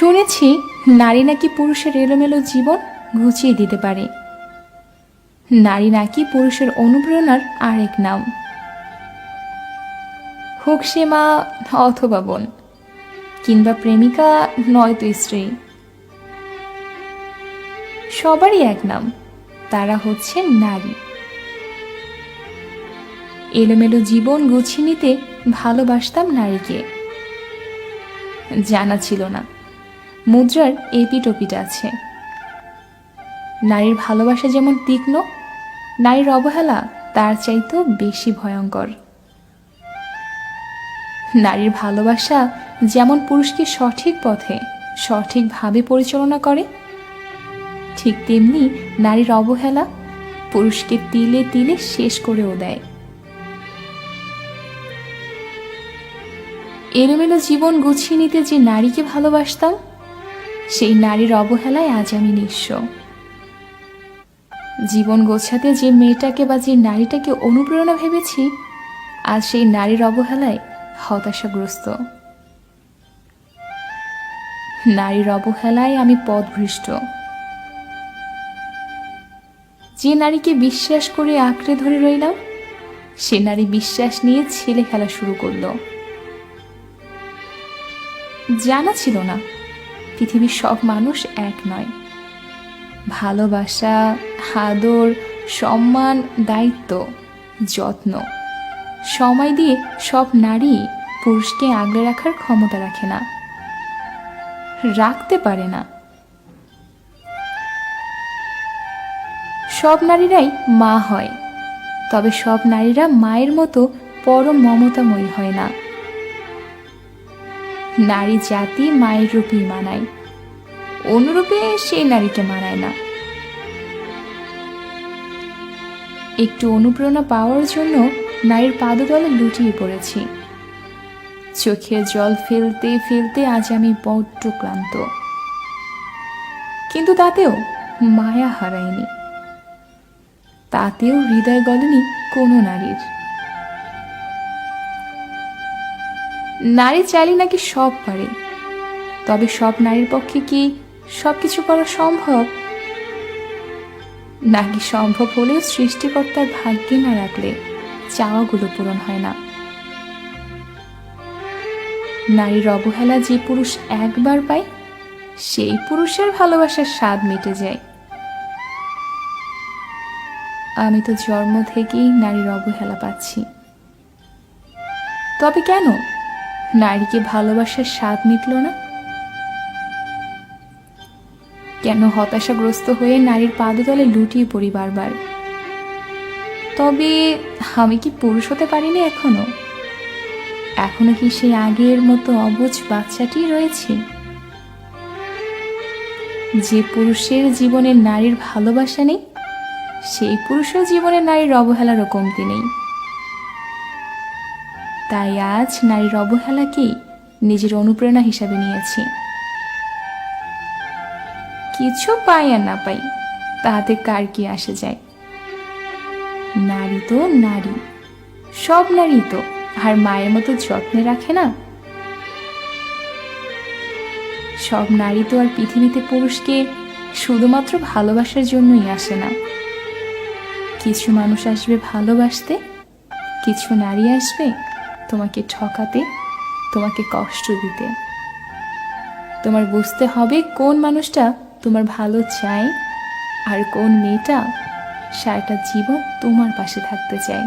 শুনেছি নারী নাকি পুরুষের এলোমেলো জীবন ঘুচিয়ে দিতে পারে। নারী নাকি পুরুষের অনুপ্রেরণার আরেক নাম। হোক সে মা অথবা বোন, কিংবা প্রেমিকা নয়তো স্ত্রী। সবারই এক নাম, তারা হচ্ছে নারী। এলোমেলো জীবন গুছিয়ে নিতে ভালোবাসতাম নারীকে। জানা ছিল না। মুদ্রার এপিটোপিট আছে। নারীর ভালোবাসা যেমন তীক্ষ্ণ, নারীর অবহেলা তার চাইতেও বেশি ভয়ঙ্কর। নারীর ভালোবাসা যেমন পুরুষকে সঠিক পথে, সঠিকভাবে পরিচালনা করে, ঠিক তেমনি নারীর অবহেলা পুরুষকে তিলে তিলে শেষ করেও দেয়। এলোমেলো জীবন গুছিয়ে নিতে যে নারীকে ভালোবাসতাম সেই নারীর অবহেলায় আজ আমি নিঃস্ব। জীবন গোছাতে যে মেয়েটাকে বা যে নারীটাকে অনুপ্রেরণা ভেবেছি, আজ সেই নারীর অবহেলায় হতাশাগ্রস্ত। নারীর অবহেলায় আমি পদভৃষ্ট যে নারীকে বিশ্বাস করে আঁকড়ে ধরে রইলাম, সে নারী বিশ্বাস নিয়ে ছেলে খেলা শুরু করল। জানা ছিল না পৃথিবীর সব মানুষ এক নয়। ভালোবাসা, আদর, সম্মান, দায়িত্ব, যত্ন, সময় দিয়ে সব নারী পুরুষকে আগলে রাখার ক্ষমতা রাখে না, রাখতে পারে না। সব নারীরাই মা হয়, তবে সব নারীরা মায়ের মতো পরম মমতাময়ী হয় না। নারী জাতি মায়ের রূপেই মানায়। অনুরূপে সেই নারীকে মানায় না। একটু অনুপ্রেরণা পাওয়ার জন্য নারীর পাদতলে লুটিয়ে পড়েছি। চোখের জল ফেলতে ফেলতে আজ আমি বড্ড ক্লান্ত। কিন্তু তাতেও মায়া হারায়নি। তাতেও হৃদয় গলেনি কোনো নারীর। নারী চাইলে নাকি সব পারে। তবে সব নারীর পক্ষে কি সব কিছু করা সম্ভব? নাকি সম্ভব হলেও সৃষ্টিকর্তার ভাগ্যে না রাখলে চাওয়াগুলো পূরণ হয় না? নারীর অবহেলা যে পুরুষ একবার পায়, সেই পুরুষের ভালোবাসার স্বাদ মিটে যায়। আমি তো জন্ম থেকেই নারীর অবহেলা পাচ্ছি। তবে কেন? নারীকে ভালোবাসার স্বাদ মিটল না? কেন হতাশাগ্রস্ত হয়ে নারীর পাদতলে লুটিয়ে পড়ি বারবার? তবে আমি কি পুরুষ হতে পারিনি এখনও? এখনও কি সেই আগের মতো অবুঝ বাচ্চাটি রয়েছে? যে পুরুষের জীবনে নারীর ভালোবাসা নেই, সেই পুরুষের জীবনে নারীর অবহেলারও কমতি নেই। তাই আজ নারীর অবহেলাকেই নিজের অনুপ্রেরণা হিসাবে নিয়েছি। কিছু পাই আর না পাই, তাহাতে কার কি আসে যায়? নারী তো নারী, সব নারী তো, আর মায়ের মতো যত্নে রাখে না? সব নারী তো আর পৃথিবীতে পুরুষকে শুধুমাত্র ভালোবাসার জন্যই আসে না। কিছু মানুষ আসবে ভালোবাসতে, কিছু নারী আসবে তোমাকে ঠকাতে, তোমাকে কষ্ট দিতে। তোমার বুঝতে হবে কোন মানুষটা তোমার ভালো চায় আর কোন মেয়েটা সারাটা জীবন তোমার পাশে থাকতে চায়।